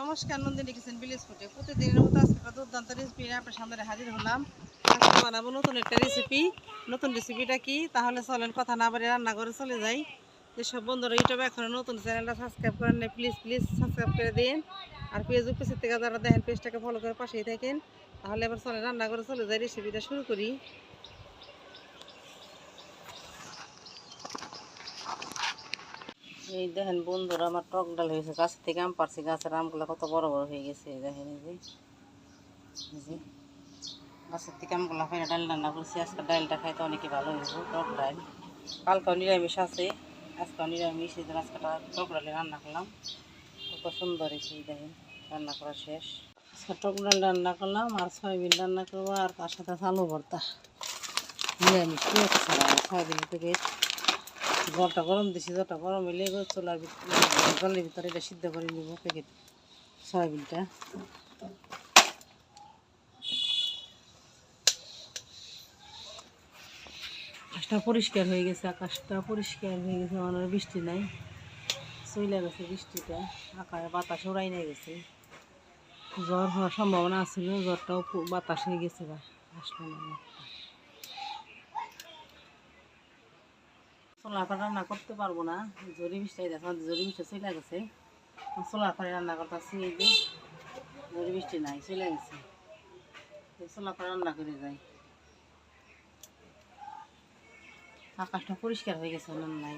নমস্কার, Nandini kitchen village ফুটে। প্রতিদিনের মতো আজকে একটা দুর্দান্ত রেসিপি নিয়ে আপনার সামনে হাজির হলাম। আজকে বানাবো নতুন একটা রেসিপি নতুন রেসিপিটা কি? তাহলে চলেন, কথা না বাড়ি রান্না করে চলে যাই। যেসব বন্ধুরা ইউটিউবে এখন নতুন চ্যানেলটা সাবস্ক্রাইব করেন না প্লিজ প্লিজ সাবস্ক্রাইব করে দিন। আর পেজ উপস্থিত থেকে যারা দেখেন পেজটাকে ফলো করে পাশেই থাকেন। তাহলে এবার চলেন, রান্না করে চলে যাই রেসিপিটা শুরু করি। এই দেখেন বন্ধুরা, আমার টক ডাল হয়েছে। গাছ থেকে আম পারছি গাছের আমগুলো কত বড় বড় হয়ে গেছে, দেখেন এই যে। গাছের থেকে আমগুলো খাই ডাল রান্না করছি। আজকে ডালটা খাইতে অনেকে ভালো হয়েছে, টক ডাল। কালকেও নিরামিষ আছে, আজকেও নিরামিষ, এই জন্য আজকে টক ডালে রান্না করলাম। কত সুন্দর হয়েছে দেখেন, রান্না করা শেষ। আজকে টক ডাল রান্না করলাম, আর সয়াবিন রান্না করব, আর তার সাথে আলু ভর্তা। নিরামিষ পেঁয়াজ ছাড়া সয়াবিন থেকে জলটা গরম দিছি জলটা গরম হইলে চুলার ভিতরে জলের ভিতরে এটা সিদ্ধ করে নিব, প্যাকেট, সয়াবিনটা। আকাশটা পরিষ্কার হয়ে গেছে, আকাশটা পরিষ্কার হয়ে গেছে মানে বৃষ্টি নাই। চইলা গেছে বৃষ্টিটা, আকাশে বাতাস উড়াই নিয়ে গেছে। জ্বর হওয়ার সম্ভাবনা আছিল জ্বরটাও বাতাস হয়ে গেছে বা আসলো না। পাড়ে রান্না করতে পারব না। জরি বৃষ্টি দেখো, জরি বৃষ্টি চলে গেছে। পাড়ে রান্না করতেছি, এই যে জরি বৃষ্টি নাই, চলে গেছে। পাড়ে রান্না করে যাই। আকাশটা পরিষ্কার হয়ে গেছে নুন নাই।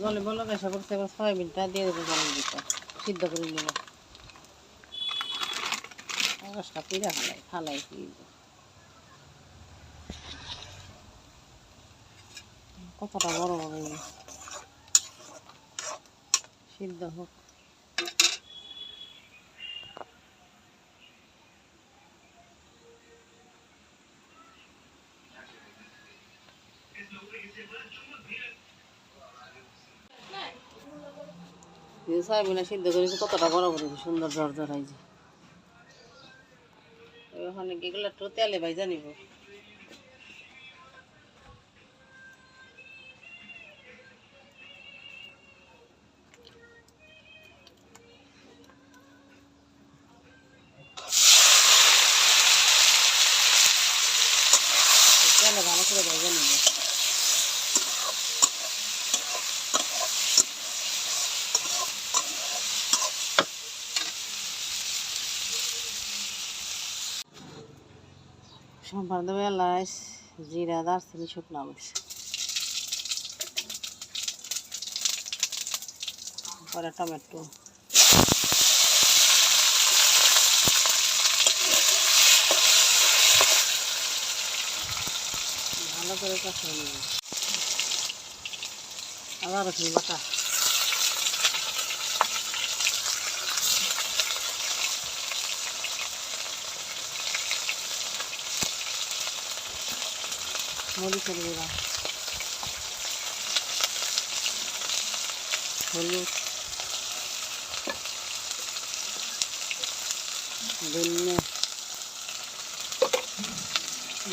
জলে বলো করছে, এবার সয়াবিনটা দিয়ে দেবো জলের ভিতর, সিদ্ধ করে নেব। আকাশটা পিড়া ফালাই ফালাই কতটা বড় এই সিদ্ধ হোক সয়াবিনা সিদ্ধ করেছি, কতটা বড় বড় সুন্দর জ্বর হয়েছে। এগুলো একটু তেলে ভাইজা নিব তেলে ভালো করে ভাইজা নিব সোমবার দেবো এলাচ জিরা দারচিনি শুকনো মরিচ পরে টমেটো ভালো করে কষিয়ে নেব আদা রসুন বাটা মরিচের গুঁড়া হলুদ। ধন্য।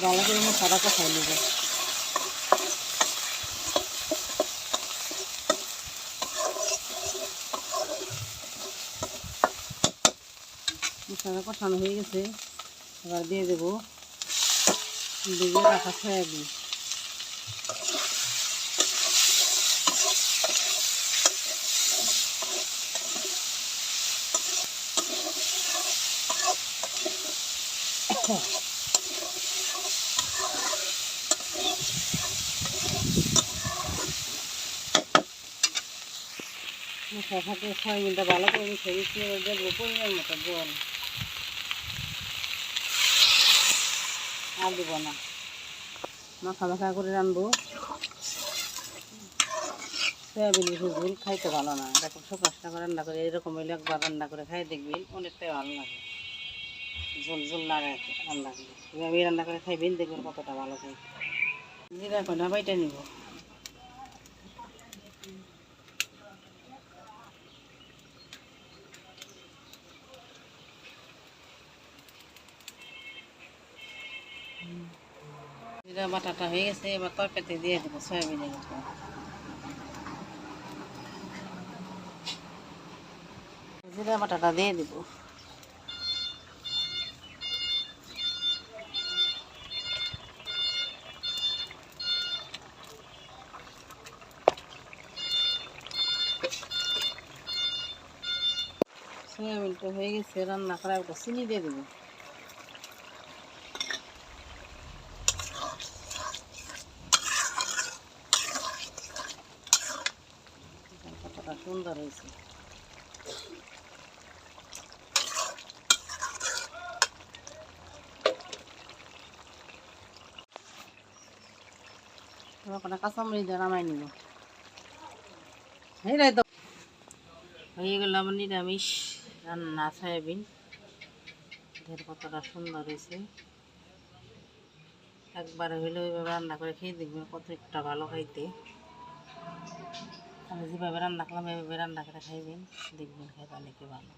ভালো করে মশলাটা কষাই নেব। মশলাটা কষানো হয়ে গেছে। এবার দিয়ে দেবো ভিজে রাখা সয়াবিন মশলা সাথে সয়াবিনটা ভালো করে মিশে এবার দেবো পরিমাণ মতো জল আর দেবো না। মাখা মাখা করে রানবো। সয়াবিন বেশি ঝোল খাইতে ভালো না। এরকম শুকনা করে, রান্না করে, এরকম হইলে একবার রান্না করে খাই দেখবি, অনেকটাই ভালো লাগে। ঝোল ঝোল না রান্না করে। এভাবে রান্না করে খাইবেন, দেখবেন কতটা ভালো খাই। জিরা কয়না বাইটা নিব। বাটাটা হয়ে গেছে, এবার তরকারিতে দিয়ে দেবো সয়াবিনের উপর জিরা বাটাটা দিয়ে দিব। সয়াবিনটা হয়ে গেছে, রান্না করা একটা চিনি দিয়ে দেবো কতটা সুন্দর হয়েছে। ওখানে কাঁচামরিচ দিয়ে হয়ে গেল নিরামিষ রান্না, সয়াবিন। এর কতটা সুন্দর হয়েছে। একবার হইলে ওইভাবে রান্না করে খেয়ে দেখবেন কত একটা ভালো খাইতে। আমি যেভাবে রান্না করলাম এভাবে রান্না করে খাইবেন দেখবেন খাইতে অনেকে ভালো।